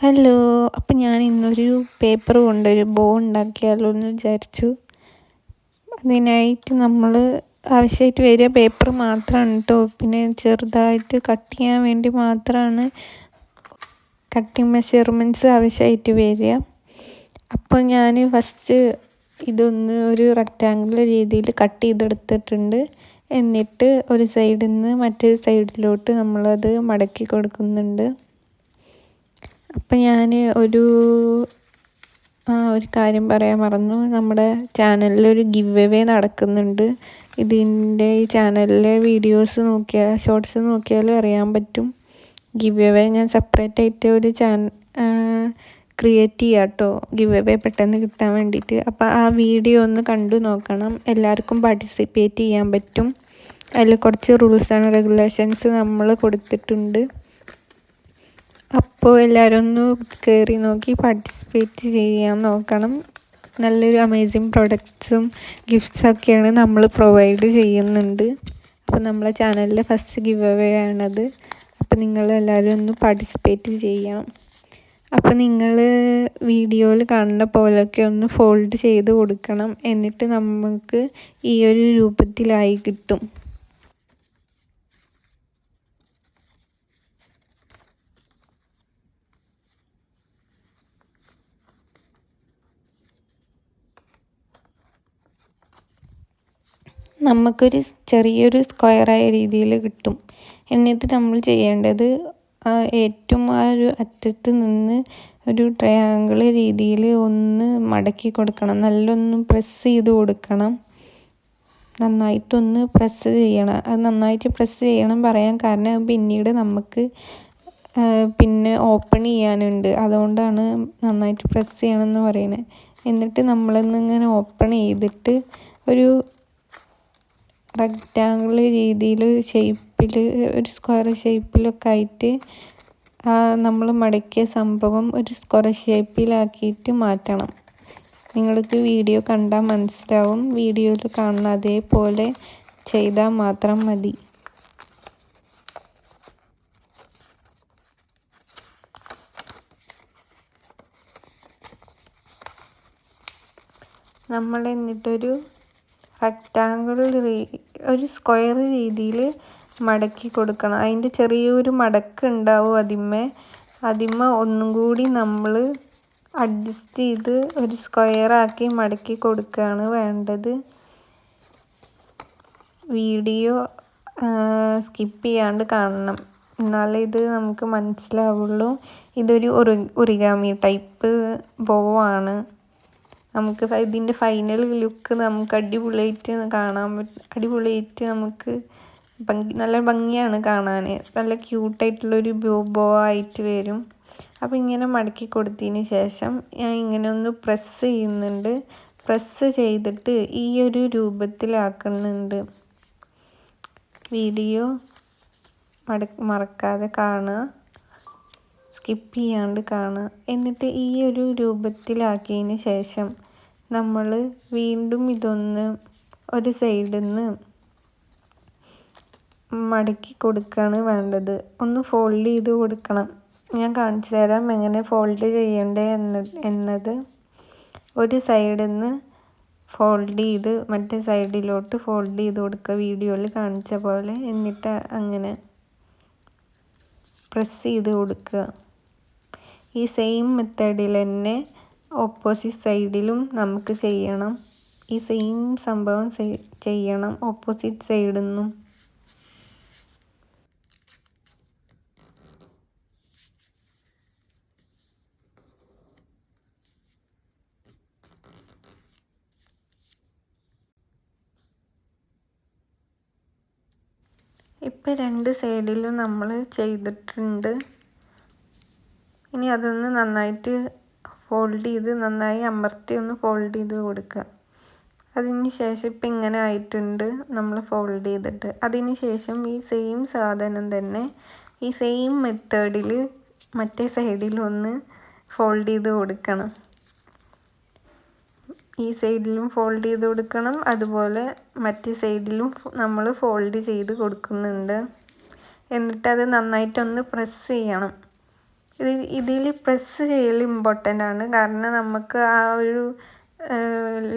Hello അപ്പം ഞാൻ ഇന്നൊരു പേപ്പർ കൊണ്ടൊരു ബോ ഉണ്ടാക്കിയാലോ എന്ന് വിചാരിച്ചു. അതിനായിട്ട് നമ്മൾ ആവശ്യമായിട്ട് വരിക. പേപ്പർ മാത്രമാണ് കേട്ടോ പിന്നെ ചെറുതായിട്ട് കട്ട് ചെയ്യാൻ വേണ്ടി മാത്രമാണ് കട്ടിങ് മെഷർമെന്റ്സ് ആവശ്യമായിട്ട് വരിക. അപ്പോൾ ഞാൻ ഫസ്റ്റ് ഇതൊന്ന് ഒരു റെക്റ്റാങ്കുലർ രീതിയിൽ കട്ട് ചെയ്തെടുത്തിട്ടുണ്ട്. എന്നിട്ട് ഒരു സൈഡിൽ നിന്ന് മറ്റൊരു സൈഡിലോട്ട് നമ്മളത് മടക്കി കൊടുക്കുന്നുണ്ട്. അപ്പം ഞാൻ ഒരു ആ ഒരു കാര്യം പറയാൻ മറന്നു. നമ്മുടെ ചാനലിൽ ഒരു ഗിവ് എവേ നടക്കുന്നുണ്ട്. ഇതിന്റെ ഈ ചാനലിലെ വീഡിയോസ് നോക്കിയാൽ ഷോർട്സ് നോക്കിയാൽ അറിയാൻ പറ്റും. ഗിവ് എവേ ഞാൻ സെപ്പറേറ്റ് ആയിട്ട് ഒരു ചാൻ ക്രിയേറ്റ് ചെയ്യാം കേട്ടോ ഗിവ് എവേ പെട്ടെന്ന് കിട്ടാൻ വേണ്ടിയിട്ട് അപ്പോൾ ആ വീഡിയോ ഒന്ന് കണ്ടു നോക്കണം. എല്ലാവർക്കും പാർട്ടിസിപ്പേറ്റ് ചെയ്യാൻ പറ്റും. അതിൽ കുറച്ച് റൂൾസ് ആൻഡ് റെഗുലേഷൻസ് നമ്മൾ കൊടുത്തിട്ടുണ്ട്. അപ്പോൾ എല്ലാവരും ഒന്ന് കയറി നോക്കി പാർട്ടിസിപ്പേറ്റ് ചെയ്യാൻ നോക്കണം. നല്ലൊരു അമേസിങ് പ്രൊഡക്ട്സും ഗിഫ്റ്റ്സൊക്കെയാണ് നമ്മൾ പ്രൊവൈഡ് ചെയ്യുന്നുണ്ട്. അപ്പോൾ നമ്മളെ ചാനലിലെ ഫസ്റ്റ് ഗിവ് അവേ ആണത് അപ്പോൾ നിങ്ങളെല്ലാവരും ഒന്ന് പാർട്ടിസിപ്പേറ്റ് ചെയ്യാം. അപ്പോൾ നിങ്ങൾ വീഡിയോയിൽ കാണുന്ന പോലെയൊക്കെ ഒന്ന് ഫോൾഡ് ചെയ്ത് കൊടുക്കണം. എന്നിട്ട് നമുക്ക് ഈ ഒരു രൂപത്തിലായി കിട്ടും. നമുക്കൊരു ചെറിയൊരു സ്ക്വയറായ രീതിയിൽ കിട്ടും. എന്നിട്ട് നമ്മൾ ചെയ്യേണ്ടത് ഏറ്റവും ആ ഒരു അറ്റത്ത് നിന്ന് ഒരു ട്രയാങ്കിൾ രീതിയിൽ ഒന്ന് മടക്കി കൊടുക്കണം. നല്ലൊന്ന് പ്രസ് ചെയ്ത് കൊടുക്കണം. നന്നായിട്ടൊന്ന് പ്രസ് ചെയ്യണം. അത് നന്നായിട്ട് പ്രസ് ചെയ്യണം പറയാൻ കാരണം പിന്നീട് നമുക്ക് പിന്നെ ഓപ്പൺ ചെയ്യാനുണ്ട്. അതുകൊണ്ടാണ് നന്നായിട്ട് പ്രസ് ചെയ്യണമെന്ന് പറയുന്നത്. എന്നിട്ട് നമ്മളിന്നിങ്ങനെ ഓപ്പൺ ചെയ്തിട്ട് ഒരു റെക്റ്റാങ്കിൾ രീതിയിൽ ഷേപ്പിൽ ഒരു സ്ക്വയർ ഷേപ്പിലൊക്കെ ആയിട്ട് നമ്മൾ മടക്കിയ സംഭവം ഒരു സ്ക്വയർ ഷേപ്പിലാക്കിയിട്ട് മാറ്റണം. നിങ്ങൾക്ക് വീഡിയോ കണ്ടാൽ മനസ്സിലാവും. വീഡിയോയിൽ കാണുന്ന അതേപോലെ ചെയ്താൽ മാത്രം മതി. നമ്മൾ എന്നിട്ടൊരു റെക്റ്റാങ്കിൾ ഒരു സ്ക്വയർ രീതിയിൽ മടക്കി കൊടുക്കണം. അതിന്റെ ചെറിയൊരു മടക്ക് ഉണ്ടാവും അതിന്മേ. അതിമ്മ ഒന്നും കൂടി നമ്മൾ അഡ്ജസ്റ്റ് ചെയ്ത് ഒരു സ്ക്വയറാക്കി മടക്കി കൊടുക്കുകയാണ് വേണ്ടത്. വീഡിയോ സ്കിപ്പ് ചെയ്യാണ്ട് കാണണം. എന്നാലേ ഇത് നമുക്ക് മനസ്സിലാവുള്ളൂ. ഇതൊരു ഒറി ഒറിഗാമി ടൈപ്പ് ബോവാണ് നമുക്ക് ഇതിന്റെ ഫൈനൽ ലുക്ക് നമുക്ക് അടിപൊളിയായിട്ട് കാണാൻ പറ്റും അടിപൊളിയായിട്ട് നമുക്ക് ഭംഗി നല്ല ഭംഗിയാണ് കാണാൻ നല്ല ക്യൂട്ടായിട്ടുള്ളൊരു ബോ ബോ ആയിട്ട് വരും. അപ്പോൾ ഇങ്ങനെ മടക്കി കൊടുത്തതിന് ശേഷം ഞാൻ ഇങ്ങനെ ഒന്ന് പ്രസ് ചെയ്യുന്നുണ്ട്. പ്രസ് ചെയ്തിട്ട് ഈ ഒരു രൂപത്തിലാക്കുന്നുണ്ട്. വീഡിയോ മട മറക്കാതെ കാണുക. സ്കിപ്പ് ചെയ്യാണ്ട് കാണുക. എന്നിട്ട് ഈ ഒരു രൂപത്തിലാക്കിയതിന് ശേഷം നമ്മൾ വീണ്ടും ഇതൊന്ന് ഒരു സൈഡിൽ നിന്ന് മടക്കി കൊടുക്കുകയാണ് വേണ്ടത്. ഒന്ന് ഫോൾഡ് ചെയ്ത് കൊടുക്കണം. ഞാൻ കാണിച്ചു തരാം എങ്ങനെ ഫോൾഡ് ചെയ്യണ്ടേ എന്ന് എന്നത്. ഒരു സൈഡിൽ നിന്ന് ഫോൾഡ് ചെയ്ത് മറ്റേ സൈഡിലോട്ട് ഫോൾഡ് ചെയ്ത് കൊടുക്കുക വീഡിയോയിൽ കാണിച്ച പോലെ. എന്നിട്ട് അങ്ങനെ പ്രസ് ചെയ്ത് കൊടുക്കുക. ഈ സെയിം മെത്തേഡിൽ തന്നെ ഓപ്പോസിറ്റ് സൈഡിലും നമുക്ക് ചെയ്യണം. ഈ സെയിം സംഭവം ചെയ്യണം. ഓപ്പോസിറ്റ് സൈഡിൽ നിന്നും ഇപ്പം രണ്ട് സൈഡിലും നമ്മൾ ചെയ്തിട്ടുണ്ട്. ഇനി അതൊന്ന് നന്നായിട്ട് ഫോൾഡ് ചെയ്ത് നന്നായി അമർത്തി ഒന്ന് ഫോൾഡ് ചെയ്ത് കൊടുക്കുക. അതിന് ശേഷം ഇപ്പം ഇങ്ങനെ ആയിട്ടുണ്ട് നമ്മൾ ഫോൾഡ് ചെയ്തിട്ട്. അതിന് ശേഷം ഈ സെയിം സാധനം തന്നെ ഈ സെയിം മെത്തേഡിൽ മറ്റേ സൈഡിലൊന്ന് ഫോൾഡ് ചെയ്ത് കൊടുക്കണം. ഈ സൈഡിലും ഫോൾഡ് ചെയ്ത് കൊടുക്കണം. അതുപോലെ മറ്റേ സൈഡിലും നമ്മൾ ഫോൾഡ് ചെയ്ത് കൊടുക്കുന്നുണ്ട്. എന്നിട്ട് അത് നന്നായിട്ടൊന്ന് പ്രസ് ചെയ്യണം. ഇത് ഇതിൽ പ്രസ് ചെയ്യൽ ഇമ്പോർട്ടന്റ് ആണ്. കാരണം നമുക്ക് ആ ഒരു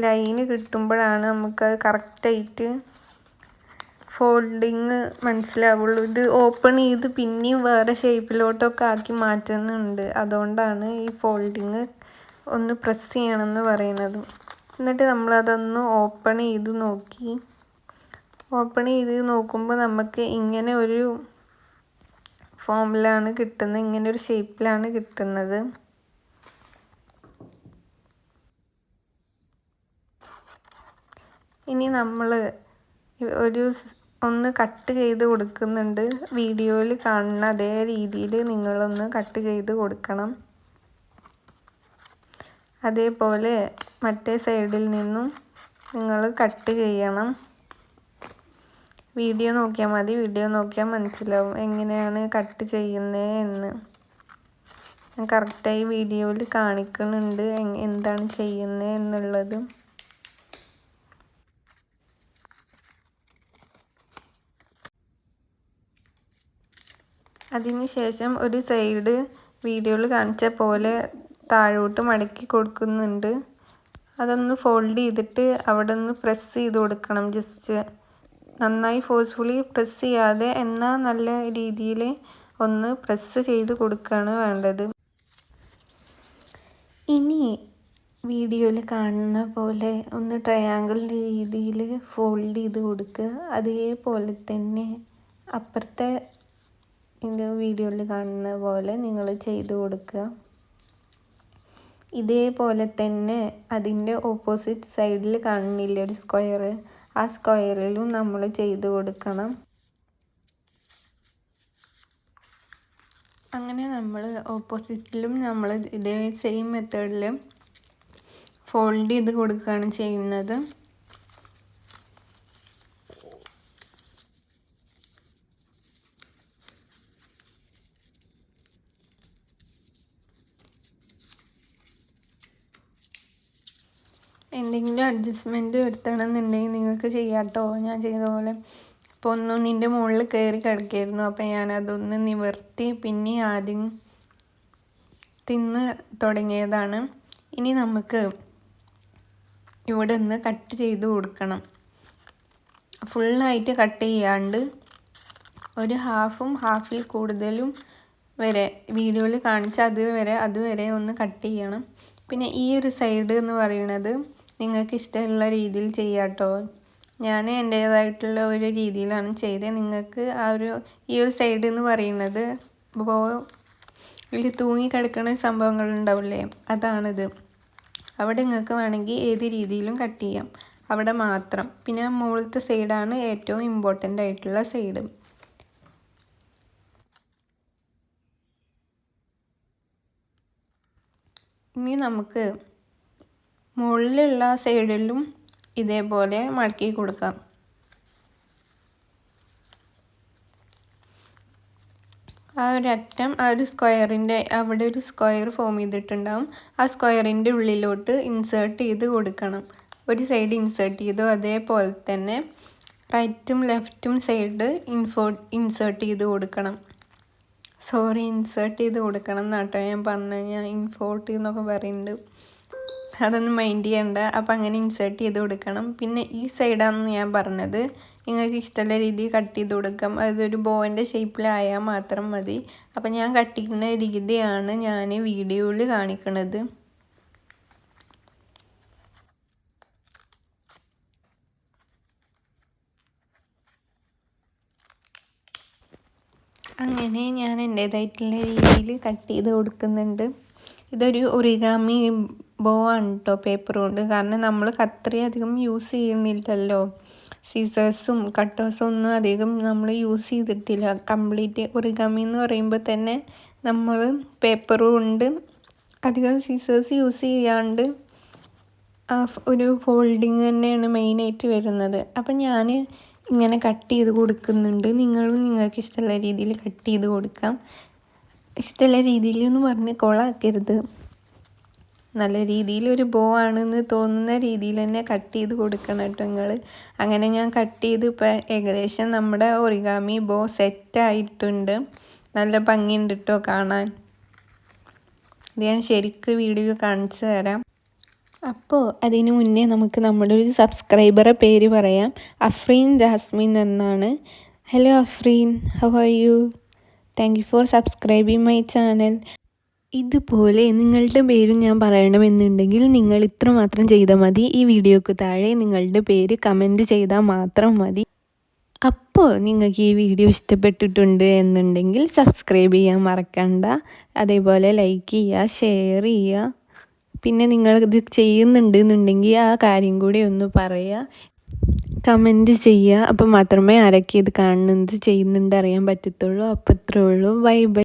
ലൈന് കിട്ടുമ്പോഴാണ് നമുക്ക് അത് കറക്റ്റായിട്ട് ഫോൾഡിങ് മനസ്സിലാവുള്ളൂ. ഇത് ഓപ്പൺ ചെയ്ത് പിന്നെയും വേറെ ഷേപ്പിലോട്ടൊക്കെ ആക്കി മാറ്റുന്നുണ്ട്. അതുകൊണ്ടാണ് ഈ ഫോൾഡിങ് ഒന്ന് പ്രസ് ചെയ്യണമെന്ന് പറയുന്നത്. എന്നിട്ട് നമ്മളതൊന്ന് ഓപ്പൺ ചെയ്ത് നോക്കി. ഓപ്പൺ ചെയ്ത് നോക്കുമ്പോൾ നമുക്ക് ഇങ്ങനെ ഒരു ഫോമിലാണ് കിട്ടുന്നത് ഇങ്ങനെ ഒരു ഷേപ്പിലാണ് കിട്ടുന്നത്. ഇനി നമ്മൾ ഒരു ഒന്ന് കട്ട് ചെയ്ത് കൊടുക്കുന്നുണ്ട്. വീഡിയോയിൽ കാണുന്ന അതേ രീതിയിൽ നിങ്ങളൊന്ന് കട്ട് ചെയ്ത് കൊടുക്കണം. അതേപോലെ മറ്റേ സൈഡിൽ നിന്നും നിങ്ങൾ കട്ട് ചെയ്യണം. വീഡിയോ നോക്കിയാൽ മതി. വീഡിയോ നോക്കിയാൽ മനസ്സിലാവും എങ്ങനെയാണ് കട്ട് ചെയ്യുന്നത് എന്ന്. ഞാൻ കറക്റ്റായി വീഡിയോയിൽ കാണിക്കുന്നുണ്ട്. എന്താണ് ചെയ്യുന്നത് എന്നുള്ളത്. അതിനുശേഷം ഒരു സൈഡ് വീഡിയോയിൽ കാണിച്ച പോലെ താഴോട്ട് മടക്കി കൊടുക്കുന്നുണ്ട്. അതൊന്ന് ഫോൾഡ് ചെയ്തിട്ട് അവിടെ ഒന്ന് പ്രസ് ചെയ്ത് കൊടുക്കണം. ജസ്റ്റ് നന്നായി ഫോഴ്സ്ഫുള്ളി പ്രസ് ചെയ്യാതെ എന്നാൽ നല്ല രീതിയിൽ ഒന്ന് പ്രസ് ചെയ്ത് കൊടുക്കുകയാണ് വേണ്ടത്. ഇനി വീഡിയോയിൽ കാണുന്ന പോലെ ഒന്ന് ട്രയാങ്കിൾ രീതിയിൽ ഫോൾഡ് ചെയ്ത് കൊടുക്കുക. അതേപോലെ തന്നെ അപ്പുറത്തെ വീഡിയോയിൽ കാണുന്ന പോലെ നിങ്ങൾ ചെയ്ത് കൊടുക്കുക. ഇതേപോലെ തന്നെ അതിന്റെ ഓപ്പോസിറ്റ് സൈഡിൽ കാണുന്നില്ല ഒരു സ്ക്വയർ ആ സ്ക്വയറിലും നമ്മൾ ചെയ്ത് കൊടുക്കണം. അങ്ങനെ നമ്മൾ ഓപ്പോസിറ്റിലും നമ്മൾ ഇതേ സെയിം മെത്തേഡിൽ ഫോൾഡ് ചെയ്ത് കൊടുക്കുകയാണ് ചെയ്യുന്നത്. എന്തെങ്കിലും അഡ്ജസ്റ്റ്മെന്റ് വരുത്തണമെന്നുണ്ടെങ്കിൽ നിങ്ങൾക്ക് ചെയ്യാം കേട്ടോ ഞാൻ ചെയ്ത പോലെ ഇപ്പോൾ ഒന്ന് നിന്റെ മുകളിൽ കയറി കിടക്കായിരുന്നു. അപ്പോൾ ഞാനതൊന്ന് നിവർത്തി പിന്നെ ആദ്യം തിന്ന് തുടങ്ങിയതാണ്. ഇനി നമുക്ക് ഇവിടെ നിന്ന് കട്ട് ചെയ്ത് കൊടുക്കണം. ഫുള്ളായിട്ട് കട്ട് ചെയ്യാണ്ട് ഒരു ഹാഫും ഹാഫിൽ കൂടുതലും വരെ വീഡിയോയിൽ കാണിച്ച അതുവരെ അതുവരെ ഒന്ന് കട്ട് ചെയ്യണം. പിന്നെ ഈ ഒരു സൈഡ് എന്ന് പറയുന്നത് നിങ്ങൾക്ക് ഇഷ്ടമുള്ള രീതിയിൽ ചെയ്യാം കേട്ടോ ഞാൻ എന്റേതായിട്ടുള്ള ഒരു രീതിയിലാണ് ചെയ്തത് നിങ്ങൾക്ക് ആ ഒരു ഈ ഒരു സൈഡ് എന്ന് പറയുന്നത് ഇതിൽ തൂങ്ങി കിടക്കുന്ന സംഭവങ്ങൾ ഉണ്ടാവില്ലേ അതാണിത്. അവിടെ നിങ്ങൾക്ക് വേണമെങ്കിൽ ഏത് രീതിയിലും കട്ട് ചെയ്യാം. അവിടെ മാത്രം. പിന്നെ മുകളിലത്തെ സൈഡാണ് ഏറ്റവും ഇമ്പോർട്ടന്റ് ആയിട്ടുള്ള സൈഡ് ഇനി നമുക്ക് മുകളിലുള്ള സൈഡിലും ഇതേപോലെ മടക്കി കൊടുക്കാം. ആ ഒരു അറ്റം ആ ഒരു സ്ക്വയറിന്റെ അവിടെ ഒരു സ്ക്വയർ ഫോം ചെയ്തിട്ടുണ്ടാവും. ആ സ്ക്വയറിന്റെ ഉള്ളിലോട്ട് ഇൻസേർട്ട് ചെയ്ത് കൊടുക്കണം. ഒരു സൈഡ് ഇൻസേർട്ട് ചെയ്തു അതേപോലെ തന്നെ റൈറ്റും ലെഫ്റ്റും സൈഡ് ഇൻഫോ ഇൻസേർട്ട് ചെയ്ത് കൊടുക്കണം. സോറി ഇൻസേർട്ട് ചെയ്ത് കൊടുക്കണം എന്നാട്ടോ ഞാൻ പറഞ്ഞു ഞാൻ ഇൻഫോർട്ട് എന്നൊക്കെ പറയുന്നുണ്ട്. അതൊന്നും മൈൻഡ് ചെയ്യണ്ട. അപ്പോൾ അങ്ങനെ ഇൻസേർട്ട് ചെയ്ത് കൊടുക്കണം. പിന്നെ ഈ സൈഡാണെന്ന് ഞാൻ പറഞ്ഞത് നിങ്ങൾക്ക് ഇഷ്ടമുള്ള രീതിയിൽ കട്ട് ചെയ്ത് കൊടുക്കാം. അതൊരു ബോവിന്റെ ഷേപ്പിലായാൽ മാത്രം മതി. അപ്പോൾ ഞാൻ കട്ടിക്കുന്ന രീതിയാണ് ഞാൻ വീഡിയോയിൽ കാണിക്കുന്നത് അങ്ങനെ ഞാൻ എന്റേതായിട്ടുള്ള രീതിയിൽ കട്ട് ചെയ്ത് കൊടുക്കുന്നുണ്ട്. ഇതൊരു ഒറിഗാമി ബോ ആണ് കേട്ടോ പേപ്പർ കൊണ്ട് കാരണം നമ്മൾ കത്രി അധികം യൂസ് ചെയ്യുന്നില്ലല്ലോ. സീസേഴ്സും കട്ടേഴ്സും ഒന്നും അധികം നമ്മൾ യൂസ് ചെയ്തിട്ടില്ല. കംപ്ലീറ്റ് ഒറിഗാമി എന്ന് പറയുമ്പോൾ തന്നെ നമ്മൾ പേപ്പർ കൊണ്ട് അധികം സീസേഴ്സ് യൂസ് ചെയ്യാണ്ട് ഒരു ഫോൾഡിങ് തന്നെയാണ് മെയിനായിട്ട് വരുന്നത്. അപ്പം ഞാൻ ഇങ്ങനെ കട്ട് ചെയ്ത് കൊടുക്കുന്നുണ്ട്. നിങ്ങളും നിങ്ങൾക്ക് ഇഷ്ടമുള്ള രീതിയിൽ കട്ട് ചെയ്ത് കൊടുക്കാം. ഇഷ്ടമുള്ള രീതിയിൽ എന്ന് പറഞ്ഞ് കൊളാക്കരുത് നല്ല രീതിയിൽ ഒരു ബോ ആണെന്ന് തോന്നുന്ന രീതിയിൽ തന്നെ കട്ട് ചെയ്ത് കൊടുക്കണം കേട്ടോ നിങ്ങൾ അങ്ങനെ ഞാൻ കട്ട് ചെയ്ത് ഇപ്പം ഏകദേശം നമ്മുടെ ഒറിഗാമി ബോ സെറ്റായിട്ടുണ്ട് നല്ല ഭംഗിയുണ്ട് കേട്ടോ കാണാൻ. അത് ഞാൻ ശരിക്ക് വീഡിയോ കാണിച്ചു തരാം. അപ്പോൾ അതിന് മുന്നേ നമുക്ക് നമ്മുടെ ഒരു സബ്സ്ക്രൈബറെ പേര് പറയാം. അഫ്രീൻ ജാസ്മിൻ എന്നാണ്. Hello Afreen how are you thank you for subscribing my channel ഇതുപോലെ നിങ്ങളുടെ പേരും ഞാൻ പറയണമെന്നുണ്ടെങ്കിൽ നിങ്ങൾ ഇത്ര മാത്രം ചെയ്താൽ മതി. ഈ വീഡിയോക്ക് താഴെ നിങ്ങളുടെ പേര് കമന്റ് ചെയ്താൽ മാത്രം മതി. അപ്പോൾ നിങ്ങൾക്ക് ഈ വീഡിയോ ഇഷ്ടപ്പെട്ടിട്ടുണ്ട് എന്നുണ്ടെങ്കിൽ സബ്സ്ക്രൈബ് ചെയ്യാൻ മറക്കണ്ട. അതേപോലെ ലൈക്ക് ചെയ്യുക ഷെയർ ചെയ്യുക. പിന്നെ നിങ്ങൾ ഇത് ചെയ്യുന്നുണ്ട് എന്നുണ്ടെങ്കിൽ ആ കാര്യം കൂടി ഒന്ന് പറയുക. കമന്റ് ചെയ്യുക. അപ്പോൾ മാത്രമേ ആരൊക്കെ ഇത് കാണുന്നത് ചെയ്യുന്നുണ്ട് അറിയാൻ പറ്റത്തുള്ളൂ. അപ്പോൾ ഇത്രേ ഉള്ളൂ. Bye bye